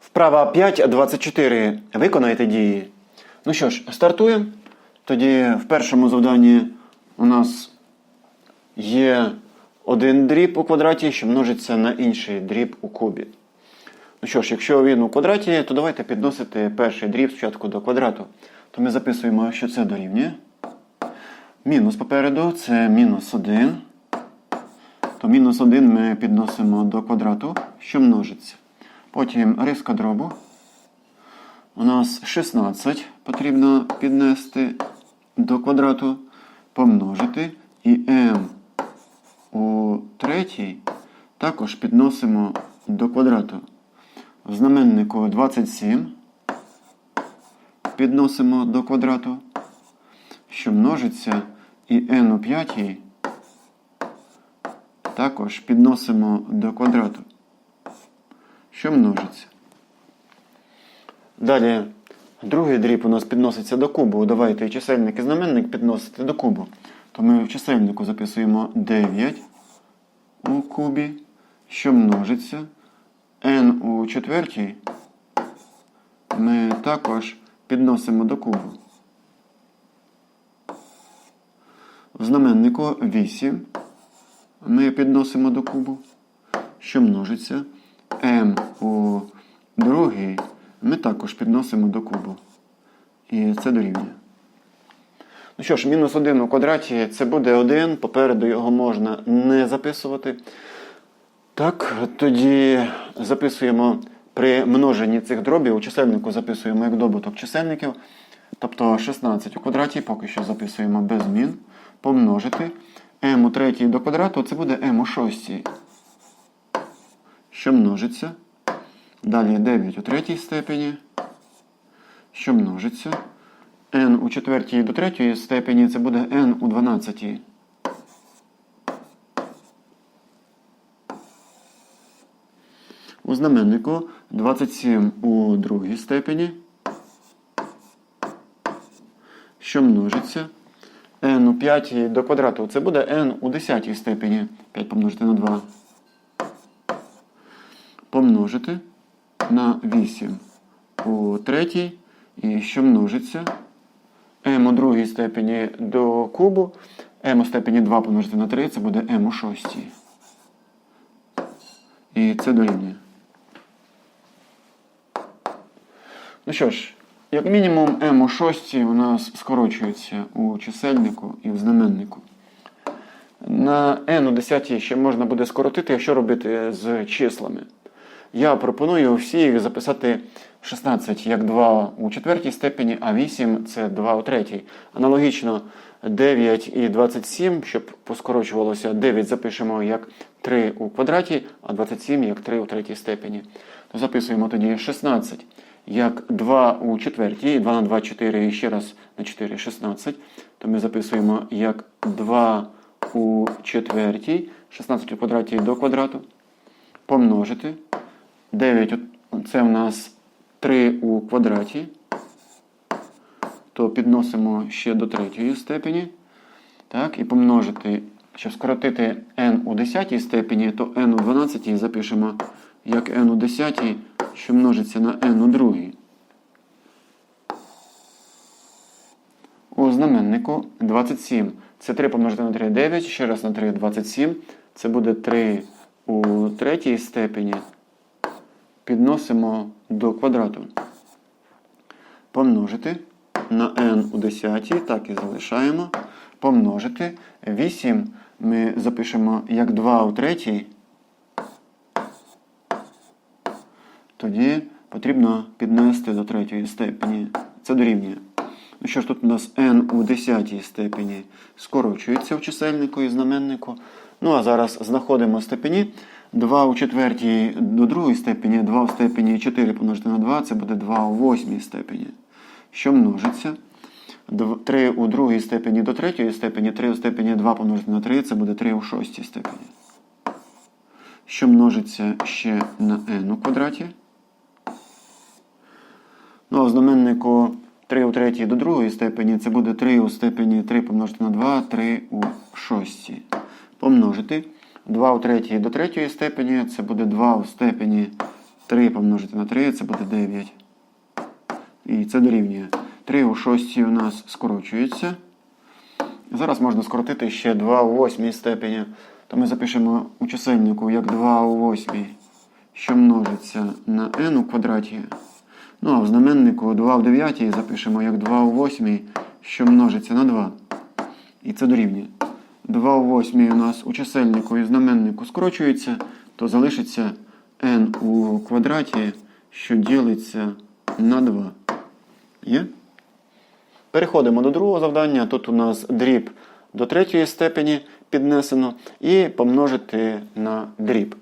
Вправа 5.24. Виконайте дії. Ну що ж, стартуємо. Тоді в першому завданні у нас є один дріб у квадраті, що множиться на інший дріб у кубі. Ну що ж, якщо він у квадраті, то давайте підносити перший дріб спочатку до квадрату. То ми записуємо, що це дорівнює. Мінус попереду це мінус 1. То мінус 1 ми підносимо до квадрату, що множиться. Потім риска дробу. У нас 16 потрібно піднести до квадрату, помножити. І m у третій також підносимо до квадрату. В знаменнику 27 підносимо до квадрату, що множиться, і n у п'ятій також підносимо до квадрату, що множиться. Далі другий дріб у нас підноситься до кубу. Давайте чисельник і знаменник підносити до кубу. То ми в чисельнику записуємо 9 у кубі, що множиться. n у четвертій ми також підносимо до кубу. В знаменнику 8 ми підносимо до кубу, що множиться. M у другий ми також підносимо до кубу. І це дорівнює. Ну що ж, мінус 1 у квадраті це буде 1, попереду його можна не записувати. Так, тоді записуємо при множенні цих дробів у чисельнику записуємо як добуток чисельників. Тобто 16 у квадраті поки що записуємо без змін. Помножити m у третій до квадрату це буде m у шостій. Що множиться. Далі 9 у третій степені. Що множиться. n у четвертій до третьої степені це буде n у 12. У знаменнику 27 у другій степені. Що множиться. n у п'ятій до квадрату це буде n у 10 степені. 5 помножити на 2. Помножити на 8 у третій. І що множиться. m у другій степені до кубу. m у степені 2 помножити на 3 це буде m у шостій. І це дорівнює. Ну що ж, як мінімум m у шостій у нас скорочується у чисельнику і в знаменнику. На n у 10 ще можна буде скоротити, якщо робити з числами. Я пропоную всі записати 16 як 2 у четвертій степені, а 8 це 2 у третій. Аналогічно 9 і 27, щоб поскорочувалося, 9 запишемо як 3 у квадраті, а 27 як 3 у третій степені. То записуємо тоді 16 як 2 у четвертій, 2 на 2 4 і ще раз на 4 16. То ми записуємо як 2 у четвертій, 16 у квадраті до квадрату. Помножити. 9 це в нас 3 у квадраті. То підносимо ще до третьої степені. Так, І помножити, щоб скоротити n у 10 степені, то n у 12 запишемо як n у 10, що множиться на n у 2. У знаменнику 27. Це 3 помножити на 3 9, ще раз на 3 27. Це буде 3 у третій степені. Підносимо до квадрату. Помножити на n у 10, так і залишаємо. Помножити 8 ми запишемо як 2 у третій. Тоді потрібно піднести до третьої степені. Це дорівнює. Ну що ж, тут у нас n у 10 степені скорочується в чисельнику і знаменнику. Ну а зараз знаходимо степені. 2 у четвертій до другої степені, 2 у степені 4 помножити на 2, це буде 2 у восьмій степені. Що множиться? 3 у другій степені до третьої степені, 3 у степені 2 помножити на 3, це буде 3 у шостій степені. Що множиться ще на n у квадраті. Ну, а в знаменнику 3 у третій до другої степені це буде 3 у степені 3 помножити на 2, 3 у шостій. Помножити 2 у третій до третьої степені це буде 2 у степені 3 помножити на 3, це буде 9. І це дорівнює. 3 у 6 у нас скорочується. Зараз можна скоротити ще 2 у 8 степені. То ми запишемо у чисельнику як 2 у 8, що множиться на n у квадраті. Ну а в знаменнику 2 в 9 запишемо як 2 у 8, що множиться на 2. І це дорівнює. 2 у 8 у нас у чисельнику і знаменнику скорочується, то залишиться n у квадраті, що ділиться на 2. Є? Переходимо до другого завдання. Тут у нас дріб до третьої степені піднесено і помножити на дріб.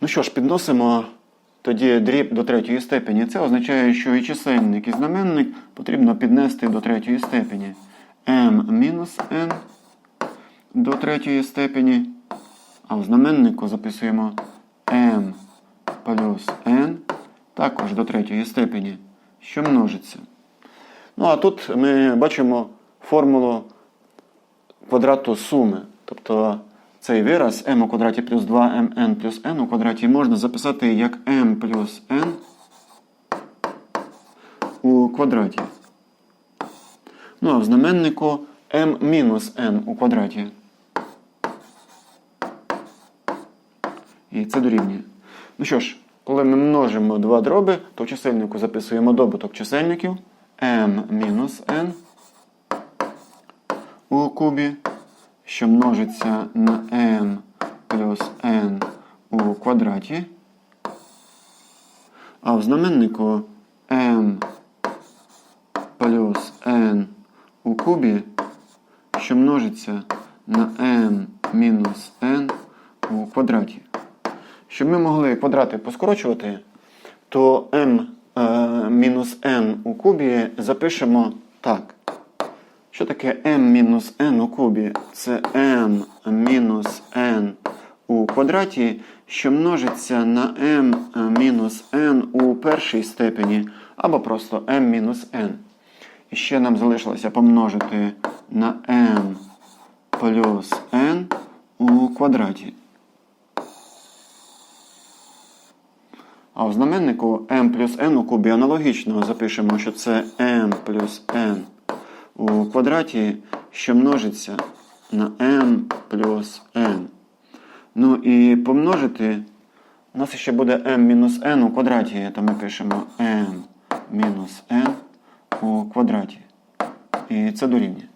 Ну що ж, підносимо тоді дріб до третьої степені. Це означає, що і чисельник, і знаменник потрібно піднести до третьої степені. m мінус n до третьої степені. А в знаменнику записуємо m плюс n також до третьої степені, що множиться. Ну, а тут ми бачимо формулу квадрату суми. Тобто цей вираз m у квадраті плюс 2mn плюс n у квадраті можна записати як m плюс n у квадраті. Ну, а в знаменнику m мінус n у квадраті. І це дорівнює. Ну що ж, коли ми множимо два дроби, то в чисельнику записуємо добуток чисельників m мінус n у кубі, що множиться на m плюс n у квадраті. А в знаменнику m плюс n у кубі, що множиться на m мінус n у квадраті. Щоб ми могли квадрати поскорочувати, то m е, мінус n у кубі запишемо так. Що таке m мінус n у кубі? Це m мінус n у квадраті, що множиться на m мінус n у першій степені, або просто m мінус n. І ще нам залишилося помножити на m плюс n у квадраті. А в знаменнику m плюс n у кубі аналогічно запишемо, що це m плюс n у квадраті, що множиться на m плюс n. Ну і помножити, у нас ще буде m мінус n у квадраті, то ми пишемо m мінус n у квадраті. І це дорівнює.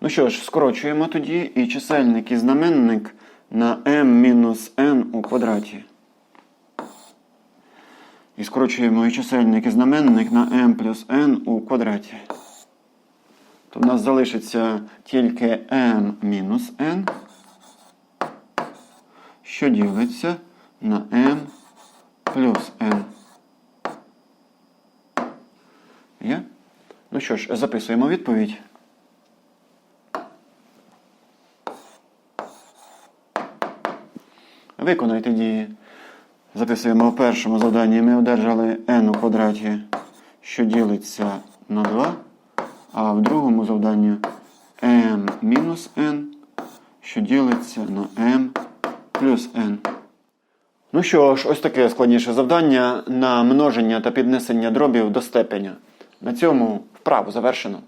Ну що ж, скорочуємо тоді і чисельник і знаменник на m мінус n у квадраті. І скорочуємо і чисельник і знаменник на m плюс n у квадраті. То в нас залишиться тільки m мінус n, що ділиться на m плюс n. Є? Ну що ж, записуємо відповідь. Виконайте дії. Записуємо в першому завданні. Ми одержали n у квадраті, що ділиться на 2. А в другому завданні m мінус n, що ділиться на m плюс n. Ну що ж, ось таке складніше завдання на множення та піднесення дробів до степеня. На цьому вправу завершено.